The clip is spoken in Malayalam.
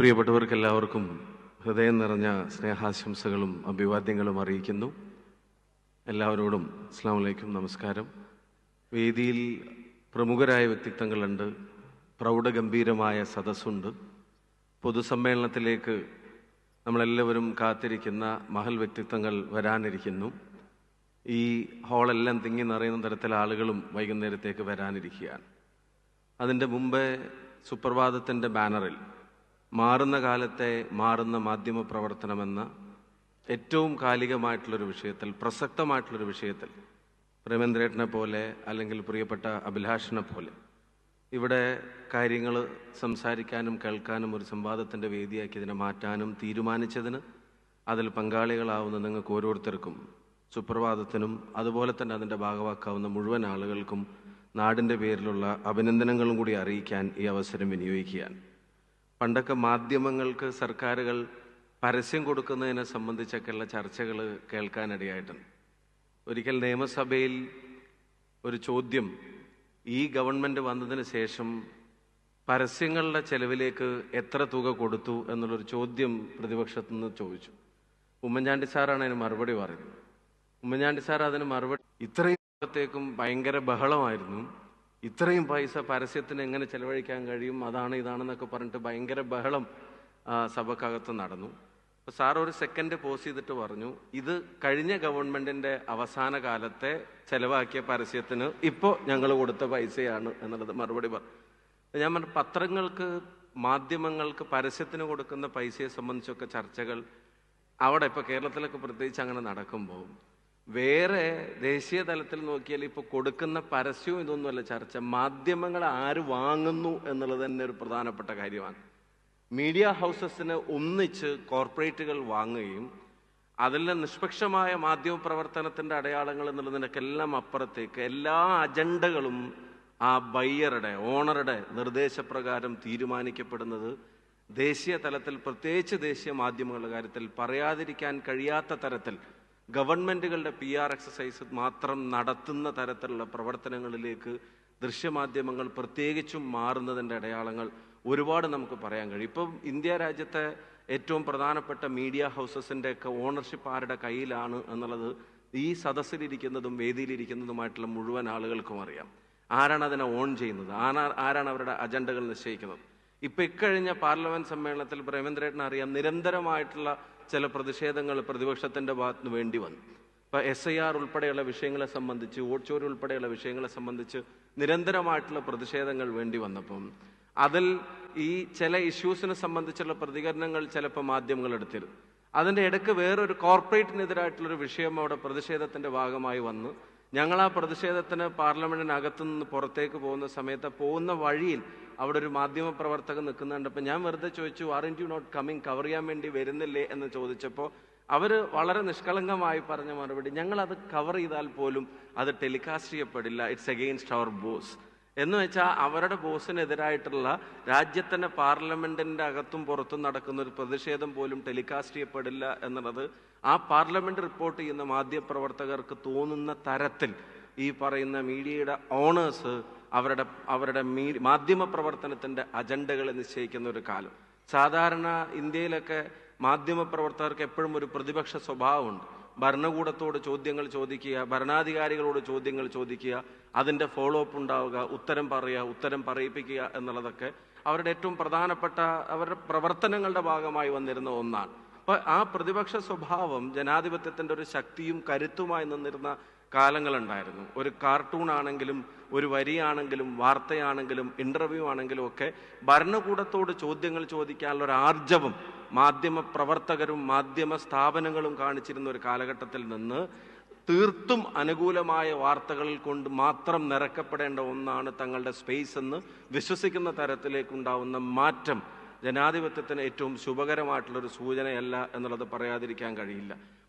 പ്രിയപ്പെട്ടവർക്ക് എല്ലാവർക്കും ഹൃദയം നിറഞ്ഞ സ്നേഹാശംസകളും അഭിവാദ്യങ്ങളും അറിയിക്കുന്നു. എല്ലാവരോടും അസ്സാം വലൈക്കും നമസ്കാരം. വേദിയിൽ പ്രമുഖരായ വ്യക്തിത്വങ്ങളുണ്ട്. പ്രൗഢഗംഭീരമായ സദസ്സുണ്ട്. പൊതുസമ്മേളനത്തിലേക്ക് നമ്മളെല്ലാവരും കാത്തിരിക്കുന്ന മഹൽ വ്യക്തിത്വങ്ങൾ വരാനിരിക്കുന്നു. ഈ ഹാളെല്ലാം തിങ്ങി നിറയുന്ന തരത്തിൽ ആളുകളും വൈകുന്നേരത്തേക്ക് വരാനിരിക്കുകയാണ്. അതിന്റെ മുമ്പേ സുപ്രഭാതത്തിന്റെ ബാനറിൽ മാറുന്ന കാലത്തെ മാറുന്ന മാധ്യമ പ്രവർത്തനമെന്ന ഏറ്റവും കാലികമായിട്ടുള്ളൊരു വിഷയത്തിൽ പ്രസക്തമായിട്ടുള്ളൊരു വിഷയത്തിൽ പ്രേമേന്ദ്രേട്ടനെ പോലെ അല്ലെങ്കിൽ പ്രിയപ്പെട്ട അഭിലാഷിനെ പോലെ ഇവിടെ കാര്യങ്ങൾ സംസാരിക്കാനും കേൾക്കാനും ഒരു സംവാദത്തിന്റെ വേദിയാക്കി ഇതിനെ മാറ്റാനും തീരുമാനിച്ചതിന് അതിൽ പങ്കാളികളാവുന്ന നിങ്ങൾക്ക് ഓരോരുത്തർക്കും സുപ്രഭാതത്തിനും അതുപോലെ തന്നെ അതിന്റെ ഭാഗവാക്കാവുന്ന മുഴുവൻ ആളുകൾക്കും നാടിന്റെ പേരിലുള്ള അഭിനന്ദനങ്ങളും കൂടി അറിയിക്കാൻ ഈ അവസരം വിനിയോഗിക്കുകയാണ്. പണ്ടൊക്കെ മാധ്യമങ്ങൾക്ക് സർക്കാരുകൾ പരസ്യം കൊടുക്കുന്നതിനെ സംബന്ധിച്ചൊക്കെയുള്ള ചർച്ചകൾ കേൾക്കാനിടയായിട്ടുണ്ട്. ഒരിക്കൽ നിയമസഭയിൽ ഒരു ചോദ്യം ഈ ഗവൺമെന്റ് വന്നതിന് ശേഷം പരസ്യങ്ങളുടെ ചെലവിലേക്ക് എത്ര തുക കൊടുത്തു എന്നുള്ളൊരു ചോദ്യം പ്രതിപക്ഷത്തു നിന്ന് ചോദിച്ചു. ഉമ്മൻചാണ്ടി സാറാണ് അതിന് മറുപടി പറയുന്നത്. ഉമ്മൻചാണ്ടി സാർ അതിന് മറുപടി ഇത്രയും ഭയങ്കര ബഹളമായിരുന്നു. ഇത്രയും പൈസ പരസ്യത്തിന് എങ്ങനെ ചെലവഴിക്കാൻ കഴിയും? അതാണ് ഇതാണെന്നൊക്കെ പറഞ്ഞിട്ട് ഭയങ്കര ബഹളം സഭക്കകത്ത് നടന്നു. അപ്പോൾ സാർ ഒരു സെക്കൻഡ് പോസ് ചെയ്തിട്ട് പറഞ്ഞു ഇത് കഴിഞ്ഞ ഗവൺമെന്റിന്റെ അവസാന കാലത്തെ ചെലവാക്കിയ പരസ്യത്തിന് ഇപ്പോൾ ഞങ്ങൾ കൊടുത്ത പൈസയാണ് എന്നുള്ളത് മറുപടി പറഞ്ഞു ഞാൻ പറഞ്ഞു പത്രങ്ങൾക്ക് മാധ്യമങ്ങൾക്ക് പരസ്യത്തിന് കൊടുക്കുന്ന പൈസയെ സംബന്ധിച്ചൊക്കെ ചർച്ചകൾ അവിടെ ഇപ്പൊ കേരളത്തിലൊക്കെ പ്രത്യേകിച്ച് അങ്ങനെ നടക്കുമ്പോൾ വേറെ ദേശീയ തലത്തിൽ നോക്കിയാൽ ഇപ്പൊ കൊടുക്കുന്ന പരസ്യവും ഇതൊന്നുമല്ല ചർച്ച. മാധ്യമങ്ങൾ ആര് വാങ്ങുന്നു എന്നുള്ളത് തന്നെ ഒരു പ്രധാനപ്പെട്ട കാര്യമാണ്. മീഡിയ ഹൗസസിന് ഒന്നിച്ച് കോർപ്പറേറ്റുകൾ വാങ്ങുകയും അതിലെ നിഷ്പക്ഷമായ മാധ്യമ പ്രവർത്തനത്തിന്റെ അടയാളങ്ങൾ എന്നുള്ളതിനൊക്കെല്ലാം അപ്പുറത്തേക്ക് എല്ലാ അജണ്ടകളും ആ ബയ്യറുടെ ഓണറുടെ നിർദ്ദേശപ്രകാരം തീരുമാനിക്കപ്പെടുന്നത് ദേശീയ തലത്തിൽ പ്രത്യേകിച്ച് ദേശീയ മാധ്യമങ്ങളുടെ കാര്യത്തിൽ പറയാതിരിക്കാൻ കഴിയാത്ത തരത്തിൽ ഗവൺമെന്റുകളുടെ പി ആർ എക്സസൈസ് മാത്രം നടത്തുന്ന തരത്തിലുള്ള പ്രവർത്തനങ്ങളിലേക്ക് ദൃശ്യമാധ്യമങ്ങൾ പ്രത്യേകിച്ചും മാറുന്നതിന്റെ അടയാളങ്ങൾ ഒരുപാട് നമുക്ക് പറയാൻ കഴിയും. ഇപ്പം ഇന്ത്യ രാജ്യത്തെ ഏറ്റവും പ്രധാനപ്പെട്ട മീഡിയ ഹൗസസിന്റെ ഒക്കെ ഓണർഷിപ്പ് ആരുടെ കയ്യിലാണ് എന്നുള്ളത് ഈ സദസ്സിലിരിക്കുന്നതും വേദിയിലിരിക്കുന്നതുമായിട്ടുള്ള മുഴുവൻ ആളുകൾക്കും അറിയാം. ആരാണ് അതിനെ ഓൺ ചെയ്യുന്നത്? ആരാണ് അവരുടെ അജണ്ടകൾ നിശ്ചയിക്കുന്നത്? ഇപ്പൊ ഇക്കഴിഞ്ഞ പാർലമെന്റ് സമ്മേളനത്തിൽ പ്രേമേന്ദ്രേട്ടൻ അറിയാം നിരന്തരമായിട്ടുള്ള ചില പ്രതിഷേധങ്ങൾ പ്രതിപക്ഷത്തിന്റെ ഭാഗത്തുനിന്ന് വേണ്ടി വന്നു. ഇപ്പൊ എസ് ഐ ആർ ഉൾപ്പെടെയുള്ള വിഷയങ്ങളെ സംബന്ധിച്ച് വോട്ട് ഉൾപ്പെടെയുള്ള വിഷയങ്ങളെ സംബന്ധിച്ച് നിരന്തരമായിട്ടുള്ള പ്രതിഷേധങ്ങൾ വേണ്ടി വന്നപ്പം അതിൽ ഈ ചില ഇഷ്യൂസിനെ സംബന്ധിച്ചുള്ള പ്രതികരണങ്ങൾ ചിലപ്പോൾ മാധ്യമങ്ങൾ എടുത്തിരുന്നു അതിന്റെ ഇടയ്ക്ക് വേറൊരു കോർപ്പറേറ്റിനെതിരായിട്ടുള്ളൊരു വിഷയം അവിടെ പ്രതിഷേധത്തിന്റെ ഭാഗമായി വന്ന്. ഞങ്ങൾ ആ പ്രതിഷേധത്തിന് പാർലമെന്റിനകത്തു നിന്ന് പുറത്തേക്ക് പോകുന്ന സമയത്ത് പോകുന്ന വഴിയിൽ അവിടെ ഒരു മാധ്യമ പ്രവർത്തകൻ നിൽക്കുന്നുണ്ടപ്പോൾ ഞാൻ വെറുതെ ചോദിച്ചു are you not coming cover ചെയ്യാൻ വേണ്ടി വരുന്നില്ലേ? എന്ന് ചോദിച്ചപ്പോൾ അവർ വളരെ നിഷ്കളങ്കമായി പറഞ്ഞ മറുപടി ഞങ്ങൾ അത് കവർ ചെയ്താൽ പോലും അത് ടെലികാസ്റ്റ് ചെയ്യപ്പെടില്ല. ഇറ്റ്സ് അഗെയിൻസ്റ്റ് അവർ ബോസ് എന്ന് വെച്ചാൽ അവരുടെ ബോസിനെതിരായിട്ടുള്ള രാജ്യത്തിന്റെ പാർലമെന്റിന്റെ അകത്തും പുറത്തും നടക്കുന്ന ഒരു പ്രതിഷേധം പോലും ടെലികാസ്റ്റ് ചെയ്യപ്പെടില്ല എന്നുള്ളത് ആ പാർലമെന്റ് റിപ്പോർട്ട് ചെയ്യുന്ന മാധ്യമപ്രവർത്തകർക്ക് തോന്നുന്ന തരത്തിൽ ഈ പറയുന്ന മീഡിയയുടെ ഓണേഴ്സ് അവരുടെ അവരുടെ മീ മാധ്യമ പ്രവർത്തനത്തിന്റെ അജണ്ടകൾ നിശ്ചയിക്കുന്ന ഒരു കാലം. സാധാരണ ഇന്ത്യയിലൊക്കെ മാധ്യമപ്രവർത്തകർക്ക് എപ്പോഴും ഒരു പ്രതിപക്ഷ സ്വഭാവമുണ്ട്. ഭരണകൂടത്തോട് ചോദ്യങ്ങൾ ചോദിക്കുക ഭരണാധികാരികളോട് ചോദ്യങ്ങൾ ചോദിക്കുക അതിന്റെ ഫോളോ അപ്പ് ഉണ്ടാവുക ഉത്തരം പറയുക ഉത്തരം പറയിപ്പിക്കുക എന്നുള്ളതൊക്കെ അവരുടെ ഏറ്റവും പ്രധാനപ്പെട്ട അവരുടെ പ്രവർത്തനങ്ങളുടെ ഭാഗമായി വന്നിരുന്ന ഒന്നാണ്. അപ്പൊ ആ പ്രതിപക്ഷ സ്വഭാവം ജനാധിപത്യത്തിന്റെ ഒരു ശക്തിയും കരുത്തുമായി നിന്നിരുന്ന കാലങ്ങളുണ്ടായിരുന്നു. ഒരു കാർട്ടൂൺ ആണെങ്കിലും ഒരു വരിയാണെങ്കിലും വാർത്തയാണെങ്കിലും ഇന്റർവ്യൂ ആണെങ്കിലും ഒക്കെ ഭരണകൂടത്തോട് ചോദ്യങ്ങൾ ചോദിക്കാനുള്ള ഒരു ആർജവം മാധ്യമ പ്രവർത്തകരും മാധ്യമ സ്ഥാപനങ്ങളും കാണിച്ചിരുന്ന ഒരു കാലഘട്ടത്തിൽ നിന്ന് തീർത്തും അനുകൂലമായ വാർത്തകളിൽ കൊണ്ട് മാത്രം നിറക്കപ്പെടേണ്ട ഒന്നാണ് തങ്ങളുടെ സ്പേസ് എന്ന് വിശ്വസിക്കുന്ന തരത്തിലേക്കുണ്ടാവുന്ന മാറ്റം. ജനാധിപത്യത്തിന് ഏറ്റവും ശുഭകരമായിട്ടുള്ളൊരു സൂചനയല്ല എന്നുള്ളത് പറയാതിരിക്കാൻ കഴിയില്ല.